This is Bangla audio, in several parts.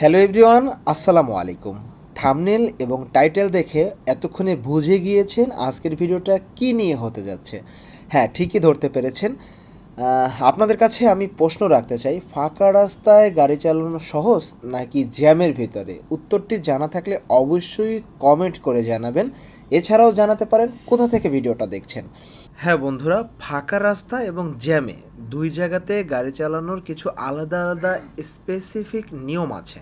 হ্যালো এভরিওয়ান, আসসালামু আলাইকুম। থামনেল এবং টাইটেল দেখে এতক্ষণে বুঝে গিয়েছেন আজকের ভিডিওটা কি নিয়ে হতে যাচ্ছে। হ্যাঁ ঠিকই ধরতে পেরেছেন। আপনাদের কাছে আমি প্রশ্ন রাখতে চাই, ফাঁকা রাস্তায় গাড়ি চালানো সহজ নাকি জ্যামের ভিতরে? উত্তরটি জানা থাকলে অবশ্যই কমেন্ট করে জানাবেন। এছাড়াও জানাতে পারেন কোথা থেকে ভিডিওটা দেখছেন। হ্যাঁ বন্ধুরা, ফাঁকা রাস্তা এবং জ্যামে দুই জায়গাতে গাড়ি চালানোর কিছু আলাদা আলাদা স্পেসিফিক নিয়ম আছে।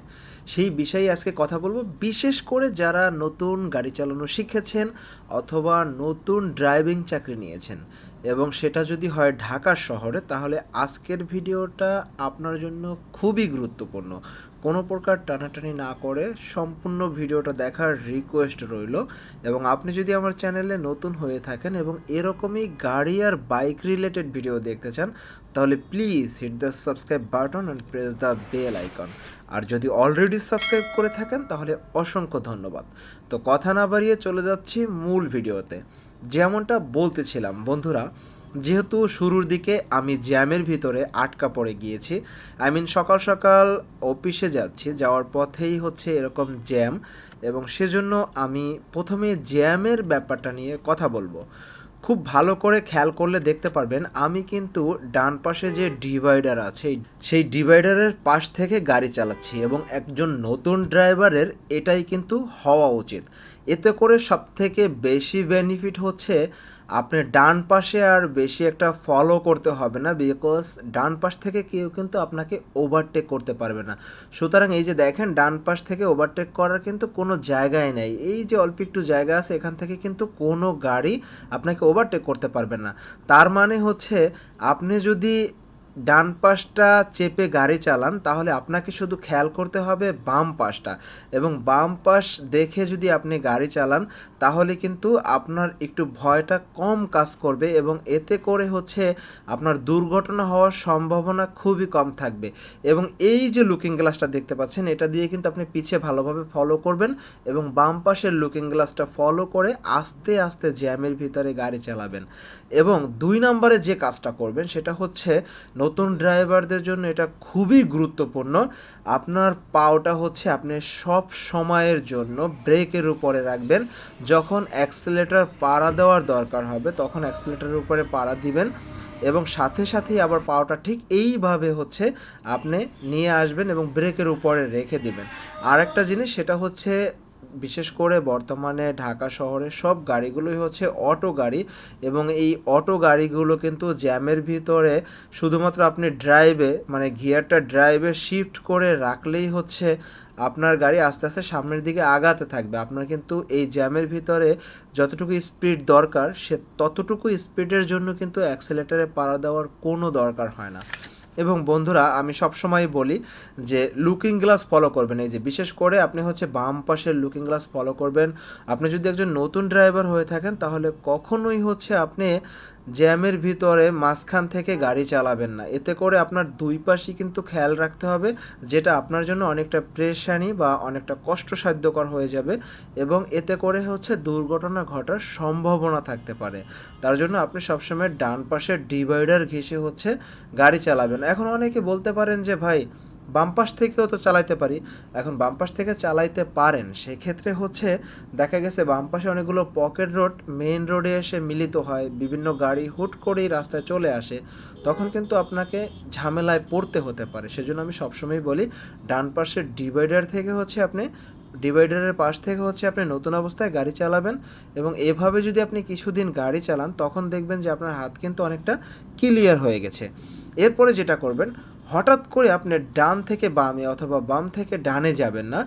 সেই বিষয়ে আজকে কথা বলব। বিশেষ করে যারা নতুন গাড়ি চালানো শিখেছেন অথবা নতুন ড্রাইভিং চাকরি নিয়েছেন এবং সেটা যদি হয় ঢাকা শহরে, তাহলে আজকের ভিডিওটা আপনার জন্য খুবই গুরুত্বপূর্ণ। কোনো প্রকার টানাটানি না করে সম্পূর্ণ ভিডিওটা দেখার রিকোয়েস্ট রইল এবং আপনি যদি আমার চ্যানেলে নতুন হয়ে থাকেন এবং এরকমই গাড়ি আর বাইক রিলেটেড ভিডিও দেখতে চান, তাহলে please hit the subscribe button and press the bell icon আর যদি অলরেডি সাবস্ক্রাইব করে থাকেন, তাহলে অসংখ্য ধন্যবাদ। তো কথা না বাড়িয়ে চলে যাচ্ছি মূল ভিডিওতে। যেমনটা বলতেছিলাম, বন্ধুরা, যেহেতু শুরুর দিকে আমি জ্যামের ভিতরে আটকা পড়ে গিয়েছি আই মিন সকাল সকাল অফিসে যাচ্ছি, যাওয়ার পথেই হচ্ছে এরকম জ্যাম, এবং সেজন্য আমি প্রথমে জ্যামের ব্যাপারটা নিয়ে কথা বলব। খুব ভালো করে খেয়াল করলে দেখতে পারবেন, আমি কিন্তু ডান পাশে যে ডিভাইডার আছে, সেই ডিভাইডারের পাশ থেকে গাড়ি চালাচ্ছি এবং একজন নতুন ড্রাইভারের এটাই কিন্তু হওয়া উচিত। এতে করে সব থেকে বেশি বেনিফিট হচ্ছে আপনি ডান পাশে আর বেশি একটা ফলো করতে হবে না বিকজ ডান পাশ থেকে কেউ কিন্তু আপনাকে ওভারটেক করতে পারবে না। সুতরাং এই যে দেখেন, ডান পাশ থেকে ওভারটেক করার কিন্তু কোনো জায়গায় নেই। এই যে অল্প একটু জায়গা আছে, এখান থেকে কিন্তু কোনো গাড়ি আপনাকে ওভারটেক করতে পারবে না। তার মানে হচ্ছে, আপনি যদি ডান পাশটা চেপে গাড়ি চালান, তাহলে আপনাকে শুধু খেয়াল করতে হবে বাম পাশটা। এবং বাম পাশ দেখে যদি আপনি গাড়ি চালান, তাহলে কিন্তু আপনার একটু ভয়টা কম কাজ করবে এবং এতে করে হচ্ছে আপনার দুর্ঘটনা হওয়ার সম্ভাবনা খুবই কম থাকবে। এবং এই যে লুকিং গ্লাসটা দেখতে পাচ্ছেন, এটা দিয়ে কিন্তু আপনি পিছে ভালোভাবে ফলো করবেন এবং বাম পাশের লুকিং গ্লাসটা ফলো করে আস্তে আস্তে জ্যামের ভিতরে গাড়ি চালাবেন। এবং দুই নম্বরে যে কাজটা করবেন, সেটা হচ্ছে নতুন ড্রাইভারদের জন্য এটা খুবই গুরুত্বপূর্ণ। আপনার পাওটা হচ্ছে আপনি সব সময়ের জন্য ব্রেকের উপরে রাখবেন। যখন অ্যাক্সিলেটার পাড়া দেওয়ার দরকার হবে, তখন অ্যাক্সিলেটারের উপরে পাড়া দিবেন এবং সাথে সাথেই আবার পাওয়াটা ঠিক এইভাবে হচ্ছে আপনি নিয়ে আসবেন এবং ব্রেকের উপরে রেখে দিবেন। আর একটা জিনিস সেটা হচ্ছে বিশেষ করে বর্তমানে ঢাকা শহরে সব গাড়িগুলোই হচ্ছে অটো গাড়ি এবং এই অটো গাড়িগুলো কিন্তু জ্যামের ভিতরে শুধুমাত্র আপনি ড্রাইভে মানে গিয়ারটা ড্রাইভে শিফট করে রাখলেই হচ্ছে আপনার গাড়ি আস্তে আস্তে সামনের দিকে আগাতে থাকবে। আপনার কিন্তু এই জ্যামের ভিতরে যতটুকু স্পিড দরকার, সে ততটুকু স্পিডের জন্য কিন্তু অ্যাক্সেলেটারে পাড়া দেওয়ার কোনো দরকার হয় না। এবং বন্ধুরা, আমি সবসময় বলি যে লুকিং গ্লাস ফলো করবেন। এই যে বিশেষ করে আপনি হচ্ছে বাম পাশের লুকিং গ্লাস ফলো করবেন। আপনি যদি একজন নতুন ড্রাইভার হয়ে থাকেন, তাহলে কখনোই হচ্ছে আপনি জ্যামের ভিতরে মাঝখান থেকে গাড়ি চালাবেন না। এতে করে আপনার দুই পাশই কিন্তু খেয়াল রাখতে হবে, যেটা আপনার জন্য অনেকটা প্রেশানি বা অনেকটা কষ্টসাধ্যকর হয়ে যাবে এবং এতে করে হচ্ছে দুর্ঘটনা ঘটার সম্ভাবনা থাকতে পারে। তার জন্য আপনি সবসময় ডান পাশের ডিভাইডার ঘেঁষে হচ্ছে গাড়ি চালাবেন। এখন অনেকে বলতে পারেন যে, ভাই বাম পাশ থেকেও তো চালাইতে পারি। এখন বাম পাশ থেকে চালাইতে পারেন, সেক্ষেত্রে হচ্ছে দেখা গেছে বাম পাশে অনেকগুলো পকেট রোড, মেইন রোডে এসে মিলিত হয়, বিভিন্ন গাড়ি হুট করেই রাস্তায় চলে আসে। তখন কিন্তু আপনাকে ঝামেলায় পড়তে হতে পারে। সেজন্য আমি সবসময় বলি, ডান পাশের ডিভাইডার থেকে হচ্ছে আপনি, ডিভাইডারের পাশ থেকে হচ্ছে আপনি নতুন অবস্থায় গাড়ি চালাবেন এবং এভাবে যদি আপনি কিছুদিন গাড়ি চালান, তখন দেখবেন যে আপনার হাত কিন্তু অনেকটা ক্লিয়ার হয়ে গেছে। এরপরে যেটা করবেন হঠাৎ করে আপনি ডান থেকে বামে অথবা বাম থেকে ডানে যাবেন না,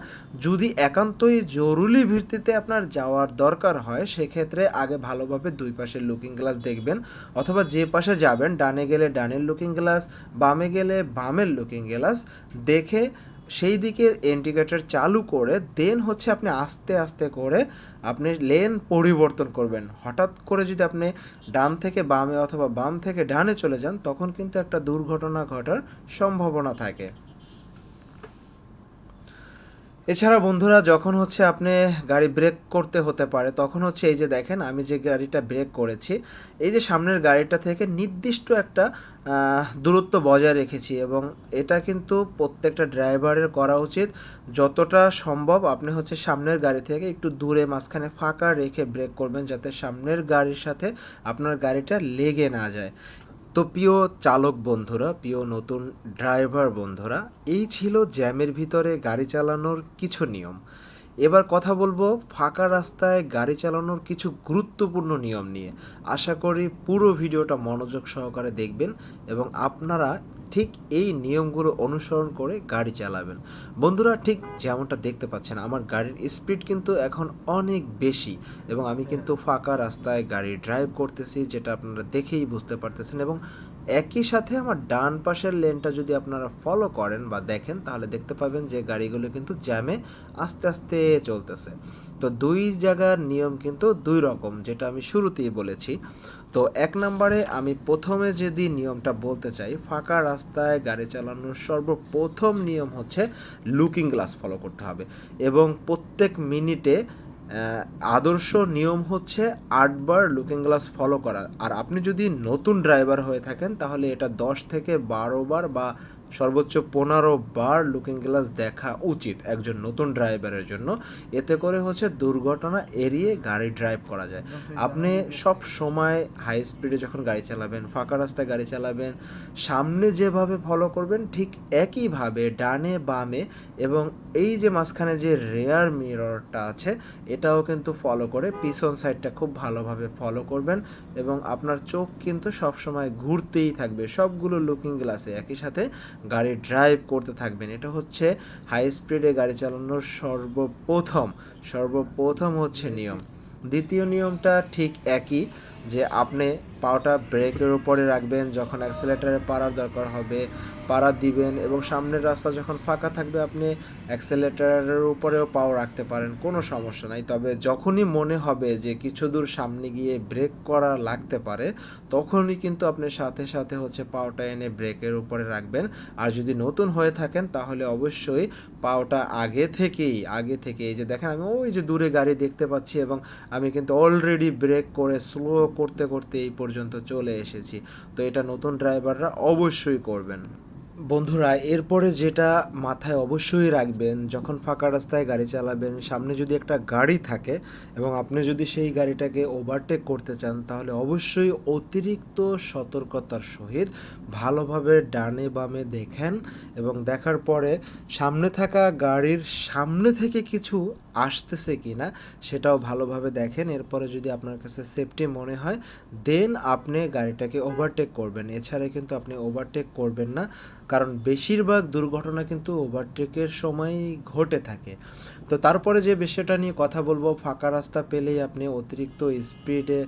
যদি একান্তই জরুরি ভিত্তিতে আপনার যাওয়ার দরকার হয়, সেক্ষেত্রে আগে ভালোভাবে দুই পাশের লুকিং গ্লাস দেখবেন অথবা যে পাশে যাবেন, ডানে গেলে ডানের লুকিং গ্লাস বামে গেলে বামের লুকিং গ্লাস দেখে সেই দিকে ইন্ডিকেটর চালু করে দেন হচ্ছে আপনি আস্তে আস্তে করে আপনি লেন পরিবর্তন করবেন। হঠাৎ করে যদি আপনি ডান থেকে বামে অথবা বাম থেকে ডানে চলে যান, তখন কিন্তু একটা দুর্ঘটনা ঘটার সম্ভাবনা থাকে। এছাড়া বন্ধুরা, যখন হচ্ছে আপনি গাড়ি ব্রেক করতে হতে পারে, তখন হচ্ছে এই যে দেখেন, আমি যে গাড়িটা ব্রেক করেছি, এই যে সামনের গাড়িটা থেকে নির্দিষ্ট একটা দূরত্ব বজায় রেখেছি এবং এটা কিন্তু প্রত্যেকটা ড্রাইভারের করা উচিত। যতটা সম্ভব আপনি হচ্ছে সামনের গাড়ি থেকে একটু দূরে, মাঝখানে ফাঁকা রেখে ব্রেক করবেন, যাতে সামনের গাড়ির সাথে আপনার গাড়িটা লেগে না যায়। তো প্রিয় চালক বন্ধুরা, প্রিয় নতুন ড্রাইভার বন্ধুরা, এই ছিল জ্যামের ভিতরে গাড়ি চালানোর কিছু নিয়ম। এবার কথা বলব ফাঁকা রাস্তায় গাড়ি চালানোর কিছু গুরুত্বপূর্ণ নিয়ম নিয়ে। আশা করি পুরো ভিডিওটা মনোযোগ সহকারে দেখবেন এবং আপনারা ঠিক এই নিয়মগুলো অনুসরণ করে গাড়ি চালাবেন। বন্ধুরা ঠিক যেমনটা দেখতে পাচ্ছেন, আমার গাড়ির স্পিড কিন্তু এখন অনেক বেশি এবং আমি কিন্তু ফাঁকা রাস্তায় গাড়ি ড্রাইভ করতেছি, যেটা আপনারা দেখেই বুঝতে পারতেছেন এবং একই সাথে আমার ডান পাশের লেনটা যদি আপনারা ফলো করেন বা দেখেন, তাহলে দেখতে পাবেন যে গাড়িগুলো কিন্তু জ্যামে আস্তে আস্তে চলতেছে। তো দুই জায়গার নিয়ম কিন্তু দুই রকম, যেটা আমি শুরুতেই বলেছি। তো এক নম্বরে আমি প্রথমে যদি নিয়মটা বলতে চাই, ফাঁকা রাস্তায় গাড়ি চালানোর সর্বপ্রথম নিয়ম হচ্ছে লুকিং গ্লাস ফলো করতে হবে। এবং প্রত্যেক মিনিটে আদর্শ নিয়ম হচ্ছে আটবার লুকিং গ্লাস ফলো করা। আর আপনি যদি নতুন ড্রাইভার হয়ে থাকেন, তাহলে এটা দশ থেকে বারো বার বা সর্বোচ্চ পনেরো বার লুকিং গ্লাস দেখা উচিত একজন নতুন ড্রাইভারের জন্য। এতে করে হচ্ছে দুর্ঘটনা এড়িয়ে গাড়ি ড্রাইভ করা যায়। আপনি সব সময় হাই স্পিডে যখন গাড়ি চালাবেন ফাঁকা রাস্তায় গাড়ি চালাবেন সামনে যেভাবে ফলো করবেন ঠিক একইভাবে ডানে বামে এবং এই যে মাঝখানে যে রেয়ার মিররটা আছে এটাও কিন্তু ফলো করে পিছন সাইডটা খুব ভালোভাবে ফলো করবেন এবং আপনার চোখ কিন্তু সব সময় ঘুরতেই থাকবে। সবগুলো লুকিং গ্লাসে একই সাথে গাড়ি ড্রাইভ করতে থাকবেন। এটা হচ্ছে হাই স্পিডে গাড়ি চালানোর সর্বপ্রথম সর্বপ্রথম হচ্ছে নিয়ম। দ্বিতীয় নিয়মটা ঠিক একই। যে আপনি পাওটা ব্রেকের উপরে রাখবেন, যখন অ্যাক্সেলেটারে পাড়ার দরকার হবে, পাড়া দিবেন এবং সামনের রাস্তা যখন ফাঁকা থাকবে, আপনি অ্যাক্সেলেটারের উপরেও পাও রাখতে পারেন, কোনো সমস্যা নাই। তবে যখনই মনে হবে যে কিছু দূর সামনে গিয়ে ব্রেক করা লাগতে পারে, তখনই কিন্তু আপনি সাথে সাথে হচ্ছে পাওটা এনে ব্রেকের উপরে রাখবেন। আর যদি নতুন হয়ে থাকেন, তাহলে অবশ্যই পাওটা আগে থেকেই, আগে থেকে এই যে দেখেন আমি ওই যে দূরে গাড়ি দেখতে পাচ্ছি এবং আমি কিন্তু অলরেডি ব্রেক করে স্লো করতে করতে এই পর্যন্ত চলে এসেছি। তো এটা নতুন ড্রাইভাররা অবশ্যই করবেন। বন্ধুরা, এরপরে যেটা মাথায় অবশ্যই রাখবেন, যখন ফাঁকা রাস্তায় গাড়ি চালাবেন, সামনে যদি একটা গাড়ি থাকে এবং আপনি যদি সেই গাড়িটাকে ওভারটেক করতে চান, তাহলে অবশ্যই অতিরিক্ত সতর্কতার সহিত ভালোভাবে ডানে বামে দেখেন এবং দেখার পরে সামনে থাকা গাড়ির সামনে থেকে কিছু আসতেছে কি না সেটাও ভালোভাবে দেখেন। এরপরে যদি আপনার কাছে সেফটি মনে হয় দেন আপনি গাড়িটাকে ওভারটেক করবেন। এছাড়া কিন্তু আপনি ওভারটেক করবেন না। কারণ বেশিরভাগ দুর্ঘটনা কিন্তু ওভারটেকের সময়ই ঘটে থাকে। তো তারপরে যে বিষয়টা নিয়ে কথা বলব, ফাঁকা রাস্তা পেলেই আপনি অতিরিক্ত স্পিডে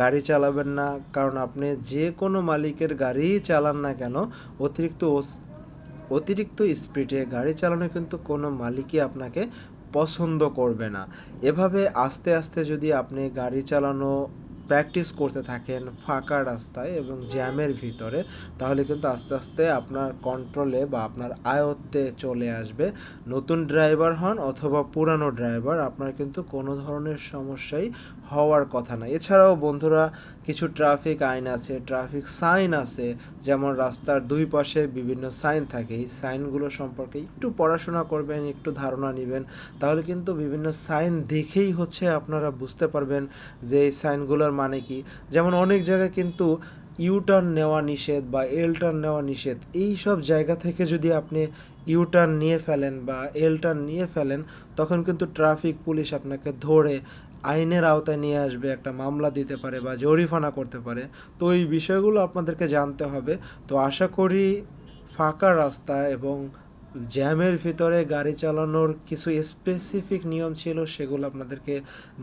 গাড়ি চালাবেন না, কারণ আপনি যে কোনো মালিকের গাড়িই চালান না কেন, অতিরিক্ত অতিরিক্ত স্পিডে গাড়ি চালানো কিন্তু কোনো মালিকই আপনাকে পছন্দ করবে না। এভাবে আস্তে আস্তে যদি আপনি গাড়ি চালানো প্র্যাকটিস করতে থাকেন ফাঁকা রাস্তায় এবং জ্যামের ভিতরে, তাহলে কিন্তু আস্তে আস্তে আপনার কন্ট্রোলে বা আপনার আয়ত্তে চলে আসবে। নতুন ড্রাইভার হন অথবা পুরানো ড্রাইভার আপনার কিন্তু কোনো ধরনের সমস্যাই হওয়ার কথা না। এছাড়াও বন্ধুরা, কিছু ট্রাফিক আইন আছে ট্রাফিক সাইন আছে, যেমন রাস্তার দুই পাশে বিভিন্ন সাইন থাকে। এই সাইনগুলো সম্পর্কে একটু পড়াশোনা করবেন, একটু ধারণা নেবেন, তাহলে কিন্তু বিভিন্ন সাইন দেখেই হচ্ছে আপনারা বুঝতে পারবেন যে এই সাইনগুলোর মানে কি? যেমন অনেক জায়গায় কিন্তু ইউটার্ন নেওয়া নিষেধ বা এল টার্ন নেওয়া নিষেধ। এই সব জায়গা থেকে যদি আপনি ইউটার্ন নিয়ে ফেলেন বা এল টার্ন নিয়ে ফেলেন, তখন কিন্তু ট্রাফিক পুলিশ আপনাকে ধরে আইনের আওতায় নিয়ে আসবে, একটা মামলা দিতে পারে বা জরিফানা করতে পারে। তো এই বিষয়গুলো আপনাদেরকে জানতে হবে। তো আশা করি ফাঁকা রাস্তা এবং জ্যামের ভিতরে গাড়ি চালানোর কিছু স্পেসিফিক নিয়ম ছিল, সেগুলো আপনাদেরকে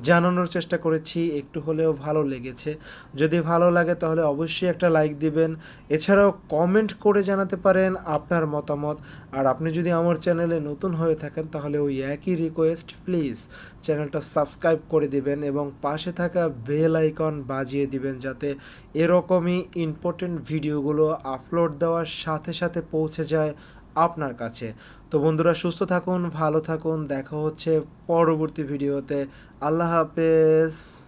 জানানোর চেষ্টা করেছি। একটু হলেও ভালো লেগেছে। যদি ভালো লাগে তাহলে অবশ্যই একটা লাইক দিবেন। এছাড়াও কমেন্ট করে জানাতে পারেন আপনার মতামত। আর আপনি যদি আমার চ্যানেলে নতুন হয়ে থাকেন, তাহলে ওই একই রিকোয়েস্ট প্লিজ চ্যানেলটা সাবস্ক্রাইব করে দিবেন এবং পাশে থাকা বেল আইকন বাজিয়ে দিবেন যাতে এরকমই ইম্পর্টেন্ট ভিডিওগুলো আপলোড দেওয়ার সাথে সাথে পৌঁছে যায়। আপনার কাছে। তো বন্ধুরা সুস্থ থাকুন ভালো থাকুন। দেখা হচ্ছে পরবর্তী ভিডিওতে। আল্লাহ হাফেজ।